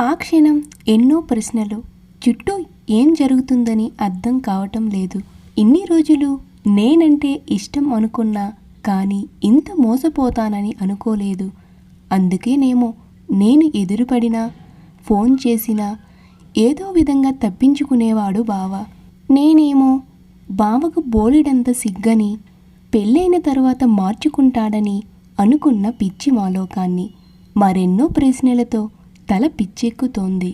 ఆ క్షణం ఎన్నో ప్రశ్నలు చుట్టూ ఏం జరుగుతుందని అర్థం కావటం లేదు. ఇన్ని రోజులు నేనంటే ఇష్టం అనుకున్నా కానీ ఇంత మోసపోతానని అనుకోలేదు. అందుకేనేమో నేను ఎదురుపడినా ఫోన్ చేసినా ఏదో విధంగా తప్పించుకునేవాడు బావ. నేనేమో బావకు బోలెడంత సిగ్గని పెళ్ళైన తరువాత మార్చుకుంటాడని అనుకున్న పిచ్చి మాలోకాన్ని. మరెన్నో ప్రశ్నలతో తల పిచ్చెక్కుతోంది.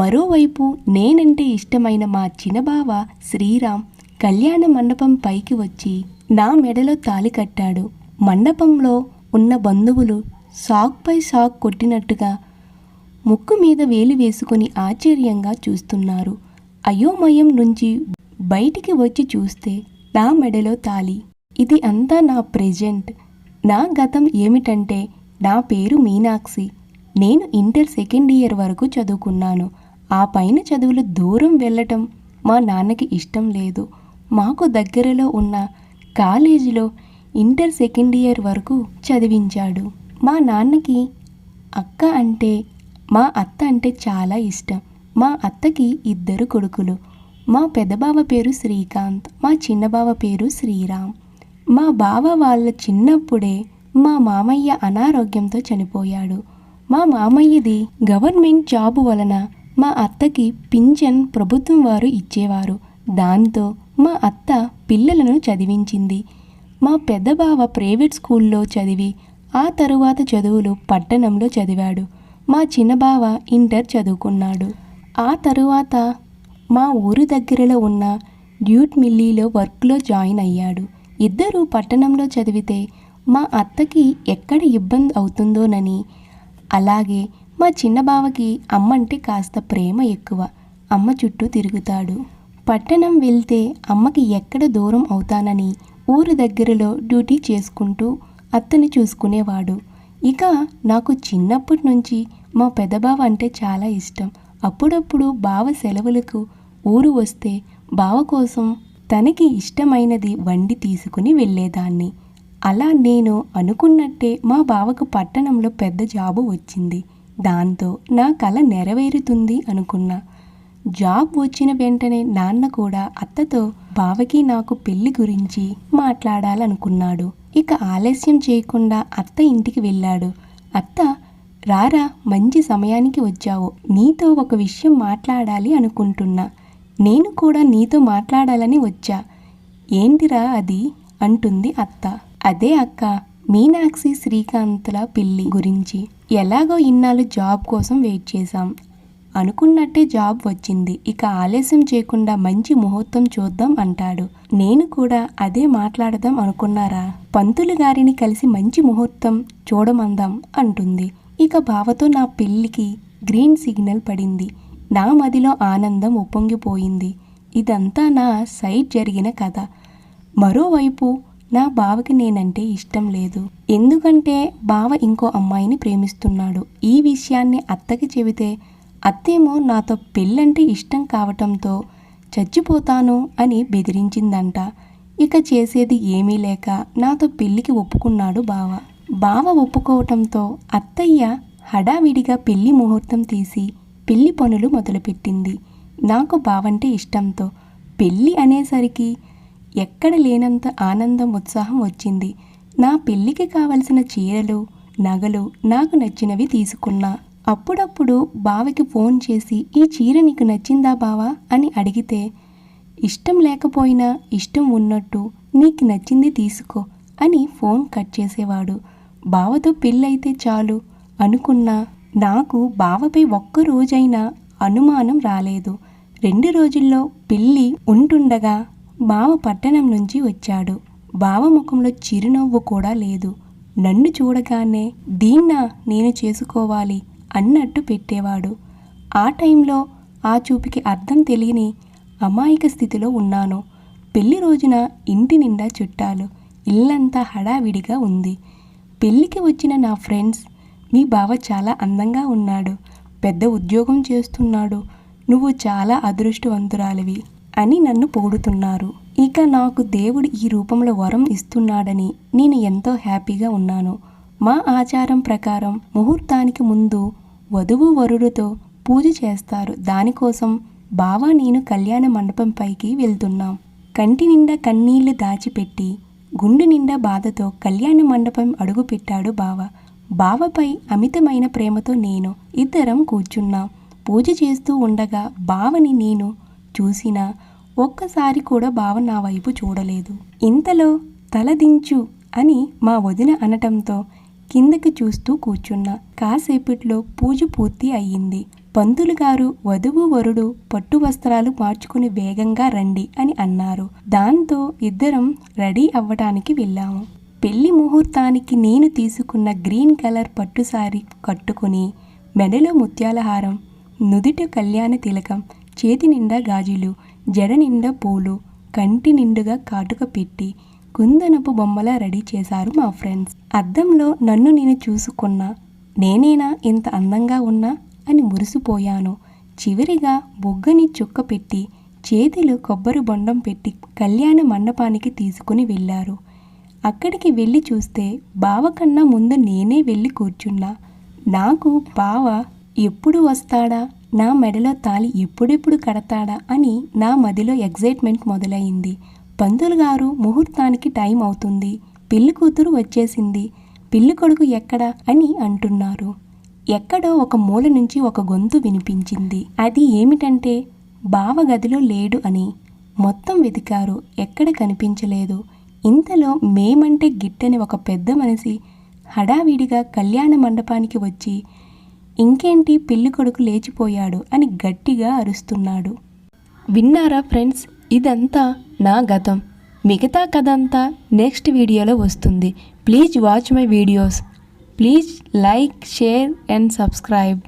మరోవైపు నేనంటే ఇష్టమైన మా చిన్నబావ శ్రీరామ్ కళ్యాణ మండపం పైకి వచ్చి నా మెడలో తాలి కట్టాడు. మండపంలో ఉన్న బంధువులు సాక్ పై సాక్ కొట్టినట్టుగా ముక్కు మీద వేలు వేసుకొని ఆశ్చర్యంగా చూస్తున్నారు. అయోమయం నుంచి బయటికి వచ్చి చూస్తే నా మెడలో తాలి ఇది అంతా నా ప్రెజెంట్. నా గతం ఏమిటంటే నా పేరు మీనాక్షి. నేను ఇంటర్ సెకండ్ ఇయర్ వరకు చదువుకున్నాను. ఆ పైన చదువులు దూరం వెళ్ళటం మా నాన్నకి ఇష్టం లేదు. మాకు దగ్గరలో ఉన్న కాలేజీలో ఇంటర్ సెకండ్ ఇయర్ వరకు చదివించాడు. మా నాన్నకి అక్క అంటే మా అత్త అంటే చాలా ఇష్టం. మా అత్తకి ఇద్దరు కొడుకులు. మా పెద్దబావ పేరు శ్రీకాంత్ మా చిన్నబావ పేరు శ్రీరామ్. మా బావ వాళ్ళ చిన్నప్పుడే మా మామయ్య అనారోగ్యంతో చనిపోయాడు. మా మామయ్యది గవర్నమెంట్ జాబు వలన మా అత్తకి పింఛన్ ప్రభుత్వం వారు ఇచ్చేవారు. దాంతో మా అత్త పిల్లలను చదివించింది. మా పెద్ద బావ ప్రైవేట్ స్కూల్లో చదివి ఆ తరువాత చదువులు పట్టణంలో చదివాడు. మా చిన్న బావ ఇంటర్ చదువుకున్నాడు. ఆ తరువాత మా ఊరు దగ్గరలో ఉన్న డ్యూట్ మిల్లీలో వర్క్లో జాయిన్ అయ్యాడు. ఇద్దరూ పట్టణంలో చదివితే మా అత్తకి ఎక్కడ ఇబ్బంది అవుతుందోనని అలాగే మా చిన్న బావకి అమ్మంటే కాస్త ప్రేమ ఎక్కువ. అమ్మ చుట్టూ తిరుగుతాడు. పట్టణం వెళ్తే అమ్మకి ఎక్కడ దూరం అవుతానని ఊరు దగ్గరలో డ్యూటీ చేసుకుంటూ అత్తని చూసుకునేవాడు. ఇక నాకు చిన్నప్పటి నుంచి మా పెద్దబావ అంటే చాలా ఇష్టం. అప్పుడప్పుడు బావ సెలవులకు ఊరు వస్తే బావ కోసం తనకి ఇష్టమైనది వండి తీసుకుని వెళ్ళేదాన్ని. అలా నేను అనుకున్నట్టే మా బావకు పట్టణంలో పెద్ద జాబు వచ్చింది. దాంతో నా కల నెరవేరుతుంది అనుకున్నా. జాబ్ వచ్చిన వెంటనే నాన్న కూడా అత్తతో బావకి నాకు పెళ్ళి గురించి మాట్లాడాలనుకున్నాడు. ఇక ఆలస్యం చేయకుండా అత్త ఇంటికి వెళ్ళాడు. అత్త రారా మంచి సమయానికి వచ్చావు. నీతో ఒక విషయం మాట్లాడాలి అనుకుంటున్నా. నేను కూడా నీతో మాట్లాడాలని వచ్చా. ఏంటిరా అది? అంటుంది అత్త. అదే అక్క మీనాక్షి శ్రీకాంత్ల పిల్లి గురించి ఎలాగో ఇన్నాళ్ళు జాబ్ కోసం వెయిట్ చేశాం. అనుకున్నట్టే జాబ్ వచ్చింది. ఇక ఆలస్యం చేయకుండా మంచి ముహూర్తం చూద్దాం అంటాడు. నేను కూడా అదే మాట్లాడదాం అనుకున్నారా? పంతులు గారిని కలిసి మంచి ముహూర్తం చూడమందాం అంటుంది. ఇక బావతో నా పెళ్ళికి గ్రీన్ సిగ్నల్ పడింది. నా మదిలో ఆనందం ఉప్పొంగిపోయింది. ఇదంతా నా సైడ్ జరిగిన కథ. మరోవైపు నా బావకి నేనంటే ఇష్టం లేదు. ఎందుకంటే బావ ఇంకో అమ్మాయిని ప్రేమిస్తున్నాడు. ఈ విషయాన్ని అత్తకి చెబితే అత్తేమో నాతో పెళ్ళంటే ఇష్టం కావటంతో చచ్చిపోతాను అని బెదిరించిందంట. ఇక చేసేది ఏమీ లేక నాతో పెళ్ళికి ఒప్పుకున్నాడు బావ. బావ ఒప్పుకోవటంతో అత్తయ్య హడావిడిగా పెళ్ళి ముహూర్తం తీసి పెళ్ళి పనులు మొదలుపెట్టింది. నాకు బావంటే ఇష్టంతో పెళ్ళి అనేసరికి ఎక్కడ లేనంత ఆనందం ఉత్సాహం వచ్చింది. నా పెళ్ళికి కావలసిన చీరలు నగలు నాకు నచ్చినవి తీసుకున్నా. అప్పుడప్పుడు బావకి ఫోన్ చేసి ఈ చీర నీకు నచ్చిందా బావా? అని అడిగితే ఇష్టం లేకపోయినా ఇష్టం ఉన్నట్టు నీకు నచ్చింది తీసుకో అని ఫోన్ కట్ చేసేవాడు. బావతో పెళ్ళైతే చాలు అనుకున్నా నాకు బావపై ఒక్క రోజైనా అనుమానం రాలేదు. రెండు రోజుల్లో పెళ్ళి ఉంటుండగా బావ పట్టణం నుంచి వచ్చాడు. బావ ముఖంలో చిరునవ్వు కూడా లేదు. నన్ను చూడగానే దీన్నా నేను చేసుకోవాలి అన్నట్టు పెట్టేవాడు. ఆ టైంలో ఆ చూపుకి అర్థం తెలియని అమాయక స్థితిలో ఉన్నాను. పెళ్ళి రోజున ఇంటి నిండా చుట్టాలు. ఇల్లంతా హడావిడిగా ఉంది. పెళ్ళికి వచ్చిన నా ఫ్రెండ్స్ మీ బావ చాలా అందంగా ఉన్నాడు. పెద్ద ఉద్యోగం చేస్తున్నాడు. నువ్వు చాలా అదృష్టవంతురాలివి. అని నన్ను పొగుడుతున్నారు. ఇక నాకు దేవుడు ఈ రూపంలో వరం ఇస్తున్నాడని నేను ఎంతో హ్యాపీగా ఉన్నాను. మా ఆచారం ప్రకారం ముహూర్తానికి ముందు వధువు వరుడితో పూజ చేస్తారు. దానికోసం బావ నేను కళ్యాణ మండపం పైకి వెళ్తున్నాం. కంటి నిండా కన్నీళ్ళు దాచిపెట్టి గుండు నిండా బాధతో కళ్యాణ మండపం అడుగుపెట్టాడు బావ. బావపై అమితమైన ప్రేమతో నేను ఇద్దరం కూర్చున్నాం. పూజ చేస్తూ ఉండగా బావని నేను చూసినా ఒక్కసారి కూడా బావ నా వైపు చూడలేదు. ఇంతలో తల దించు అని మా వదిన అనటంతో కిందకి చూస్తూ కూర్చున్నా. కాసేపట్లో పూజ పూర్తి అయ్యింది. పంతులు గారు వధువు వరుడు పట్టు వస్త్రాలు మార్చుకుని వేగంగా రండి అని అన్నారు. దాంతో ఇద్దరం రెడీ అవ్వటానికి వెళ్ళాము. పెళ్ళి ముహూర్తానికి నేను తీసుకున్న గ్రీన్ కలర్ పట్టు సారీ కట్టుకుని మెడలో ముత్యాల హారం నుదిట కళ్యాణ తిలకం చేతి నిండా గాజులు జడ నిండా పూలు కంటి నిండుగా కాటుక పెట్టి కుందనపు బొమ్మలా రెడీ చేశారు మా ఫ్రెండ్స్. అద్దంలో నన్ను నేను చూసుకున్నా నేనేనా ఇంత అందంగా ఉన్నా అని మురిసిపోయాను. చివరిగా బొగ్గని చుక్క పెట్టి చేతిలో కొబ్బరి బొండం పెట్టి కళ్యాణ మండపానికి తీసుకుని వెళ్ళారు. అక్కడికి వెళ్ళి చూస్తే బావ కన్నా ముందు నేనే వెళ్ళి కూర్చున్నా. నాకు బావ ఎప్పుడు వస్తాడా? నా మెడలో తాళి ఎప్పుడెప్పుడు కడతాడా అని నా మదిలో ఎగ్జైట్మెంట్ మొదలైంది. పంతులు గారు ముహూర్తానికి టైం అవుతుంది. పెళ్ళి కూతురు వచ్చేసింది. పెళ్ళి కొడుకు ఎక్కడా అని అంటున్నారు. ఎక్కడో ఒక మూల నుంచి ఒక గొంతు వినిపించింది. అది ఏమిటంటే బావ గదిలో లేడు అని. మొత్తం వెతికారు. ఎక్కడ కనిపించలేదు. ఇంతలో మేమంటే గిట్టని ఒక పెద్ద మనిషి హడావిడిగా కళ్యాణ మండపానికి వచ్చి ఇంకేంటి పిల్లి కొడుకు లేచిపోయాడు అని గట్టిగా అరుస్తున్నాడు. విన్నారా ఫ్రెండ్స్? ఇదంతా నా గతం. మిగతా కథ అంతా నెక్స్ట్ వీడియోలో వస్తుంది. Please watch my videos. Please like share and subscribe.